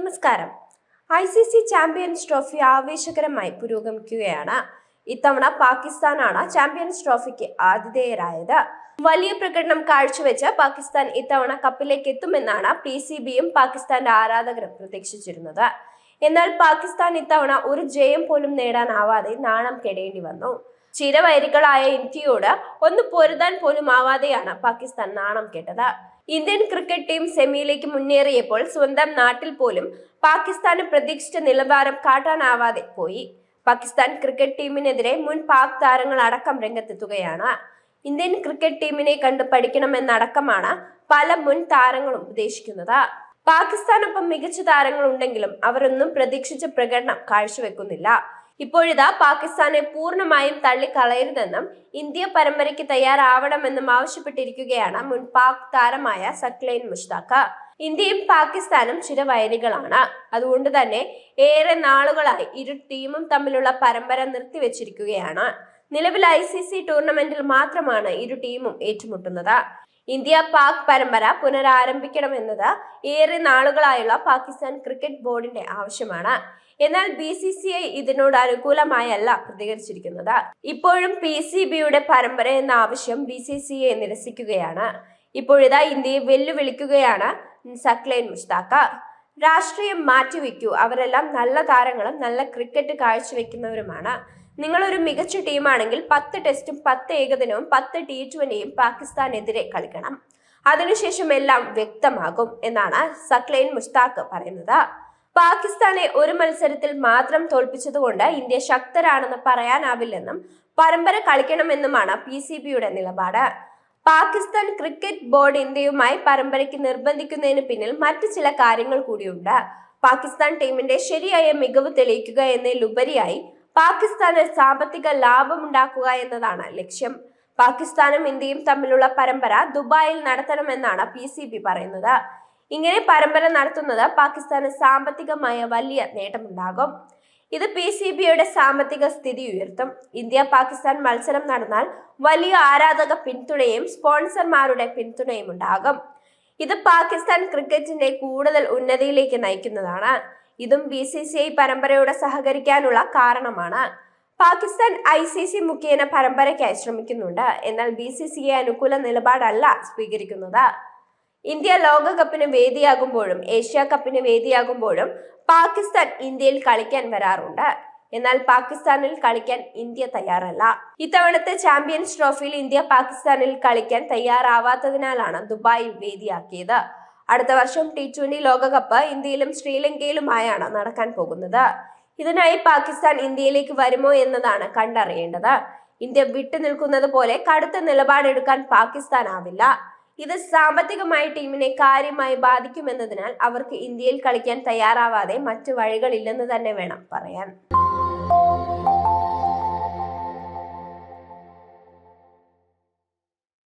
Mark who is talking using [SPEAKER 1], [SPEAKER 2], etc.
[SPEAKER 1] നമസ്കാരം. I C C Champions Trophy ആവേശകരമായി പുരോഗമിക്കുകയാണ്. ഇത്തവണ പാകിസ്ഥാനാണ് ചാമ്പ്യൻസ് ട്രോഫിക്ക് ആതിഥേയരായത്. വലിയ പ്രകടനം കാഴ്ചവെച്ച് പാകിസ്ഥാൻ ഇത്തവണ കപ്പിലേക്ക് എത്തുമെന്നാണ് പി സി ബിയും പാകിസ്ഥാന്റെ ആരാധകരും പ്രതീക്ഷിച്ചിരുന്നത്. എന്നാൽ പാകിസ്ഥാൻ ഇത്തവണ ഒരു ജയം പോലും നേടാനാവാതെ നാണം കെടേണ്ടി വന്നു. ചിരവൈരികളായ ഇന്ത്യയോട് ഒന്ന് പൊരുതാൻ പോലും ആവാതെയാണ് പാകിസ്ഥാൻ നാണം കേട്ടത്. ഇന്ത്യൻ ക്രിക്കറ്റ് ടീം സെമിയിലേക്ക് മുന്നേറിയപ്പോൾ സ്വന്തം നാട്ടിൽ പോലും പാകിസ്ഥാന് പ്രതീക്ഷിച്ച നിലവാരം കാട്ടാനാവാതെ പോയി. പാകിസ്ഥാൻ ക്രിക്കറ്റ് ടീമിനെതിരെ മുൻ പാക് താരങ്ങൾ അടക്കം രംഗത്തെത്തുകയാണ്. ഇന്ത്യൻ ക്രിക്കറ്റ് ടീമിനെ കണ്ട് പഠിക്കണമെന്നടക്കമാണ് പല മുൻ താരങ്ങളും ഉപദേശിക്കുന്നത് പാകിസ്ഥാനൊപ്പം മികച്ച താരങ്ങൾ ഉണ്ടെങ്കിലും അവരൊന്നും പ്രതീക്ഷിച്ച പ്രകടനം കാഴ്ചവെക്കുന്നില്ല. ഇപ്പോഴിതാ പാകിസ്ഥാനെ പൂർണമായും തള്ളിക്കളയരുതെന്നും ഇന്ത്യ പരമ്പരയ്ക്ക് തയ്യാറാവണമെന്നും ആവശ്യപ്പെട്ടിരിക്കുകയാണ് മുൻ പാക് താരമായ സക്ലൈൻ മുഷ്താഖ ഇന്ത്യയും പാകിസ്ഥാനും ചിരവയലുകളാണ് അതുകൊണ്ട് തന്നെ ഏറെ നാളുകളായി ഇരു ടീമും തമ്മിലുള്ള പരമ്പര നിർത്തിവെച്ചിരിക്കുകയാണ്. നിലവിൽ ഐ സി സി ടൂർണമെന്റിൽ മാത്രമാണ് ഇരു ടീമും ഏറ്റുമുട്ടുന്നത്. ഇന്ത്യ പാക് പരമ്പര പുനരാരംഭിക്കണമെന്നത് ഏറെ നാളുകളായുള്ള പാകിസ്ഥാൻ ക്രിക്കറ്റ് ബോർഡിന്റെ ആവശ്യമാണ്. എന്നാൽ ബി സി സി ഐ ഇതിനോട് അനുകൂലമായല്ല പ്രതികരിച്ചിരിക്കുന്നത്. ഇപ്പോഴും പി സി ബിയുടെ പരമ്പര എന്ന ആവശ്യം ബി സി സി ഐ നിരസിക്കുകയാണ്. ഇപ്പോഴിതാ ഇന്ത്യയെ വെല്ലുവിളിക്കുകയാണ് സക്ലൈൻ മുഷ്താക്ക. രാഷ്ട്രീയം മാറ്റിവെക്കൂ. അവരെല്ലാം നല്ല താരങ്ങളും നല്ല ക്രിക്കറ്റ് കാഴ്ചവെക്കുന്നവരുമാണ്. നിങ്ങളൊരു മികച്ച ടീമാണെങ്കിൽ പത്ത് ടെസ്റ്റും പത്ത് ഏകദിനവും പത്ത് ടി ട്വന്റിയും പാകിസ്ഥാനെതിരെ കളിക്കണം. അതിനുശേഷം എല്ലാം വ്യക്തമാകും എന്നാണ് സക്ലൈൻ മുഷ്താഖ് പറയുന്നത്. പാകിസ്ഥാനെ ഒരു മത്സരത്തിൽ മാത്രം തോൽപ്പിച്ചതുകൊണ്ട് ഇന്ത്യ ശക്തരാണെന്ന് പറയാനാവില്ലെന്നും പരമ്പര കളിക്കണമെന്നുമാണ് പി സി ബിയുടെ നിലപാട്. പാകിസ്ഥാൻ ക്രിക്കറ്റ് ബോർഡ് ഇന്ത്യയുമായി പരമ്പരയ്ക്ക് നിർബന്ധിക്കുന്നതിന് പിന്നിൽ മറ്റ് ചില കാര്യങ്ങൾ കൂടിയുണ്ട്. പാകിസ്ഥാൻ ടീമിന്റെ ശരിയായ മികവ് തെളിയിക്കുക എന്നതിലുപരിയായി പാകിസ്ഥാന് സാമ്പത്തിക ലാഭമുണ്ടാക്കുക എന്നതാണ് ലക്ഷ്യം. പാകിസ്ഥാനും ഇന്ത്യയും തമ്മിലുള്ള പരമ്പര ദുബായിൽ നടത്തണമെന്നാണ് പി സി ബി പറയുന്നത്. ഇങ്ങനെ പരമ്പര നടത്തുന്നത് പാകിസ്ഥാന് സാമ്പത്തികമായ വലിയ നേട്ടമുണ്ടാകും. ഇത് പി സി ബിയുടെ സാമ്പത്തിക സ്ഥിതി ഉയർത്തും. ഇന്ത്യ പാകിസ്ഥാൻ മത്സരം നടന്നാൽ വലിയ ആരാധക പിന്തുണയും സ്പോൺസർമാരുടെ പിന്തുണയും ഉണ്ടാകും. ഇത് പാകിസ്ഥാൻ ക്രിക്കറ്റിന്റെ കൂടുതൽ ഉന്നതിയിലേക്ക് നയിക്കുന്നതാണ്. ഇതും ബി സി സി ഐ പരമ്പരയോട് സഹകരിക്കാനുള്ള കാരണമാണ്. പാകിസ്ഥാൻ ഐ സി സി മുഖേന പരമ്പരയ്ക്കായി ശ്രമിക്കുന്നുണ്ട്. എന്നാൽ ബി സി സി ഐ അനുകൂല നിലപാടല്ല സ്വീകരിക്കുന്നത്. ഇന്ത്യ ലോകകപ്പിന് വേദിയാകുമ്പോഴും ഏഷ്യ കപ്പിന് വേദിയാകുമ്പോഴും പാകിസ്ഥാൻ ഇന്ത്യയിൽ കളിക്കാൻ വരാറുണ്ട്. എന്നാൽ പാകിസ്ഥാനിൽ കളിക്കാൻ ഇന്ത്യ തയ്യാറല്ല. ഇത്തവണത്തെ ചാമ്പ്യൻസ് ട്രോഫിയിൽ ഇന്ത്യ പാകിസ്ഥാനിൽ കളിക്കാൻ തയ്യാറാവാത്തതിനാലാണ് ദുബായ് വേദിയാക്കിയത്. അടുത്ത വർഷം ടി ട്വന്റി ലോകകപ്പ് ഇന്ത്യയിലും ശ്രീലങ്കയിലുമായാണ് നടക്കാൻ പോകുന്നത്. ഇതിനായി പാകിസ്ഥാൻ ഇന്ത്യയിലേക്ക് വരുമോ എന്നതാണ് കണ്ടറിയേണ്ടത്. ഇന്ത്യ വിട്ടുനിൽക്കുന്നത് പോലെ കടുത്ത നിലപാടെടുക്കാൻ പാകിസ്ഥാനാവില്ല. ഇത് സാമ്പത്തികമായി ടീമിനെ കാര്യമായി ബാധിക്കുമെന്നതിനാൽ അവർക്ക് ഇന്ത്യയിൽ കളിക്കാൻ തയ്യാറാവാതെ മറ്റു വഴികളില്ലെന്ന് തന്നെ വേണം പറയാൻ.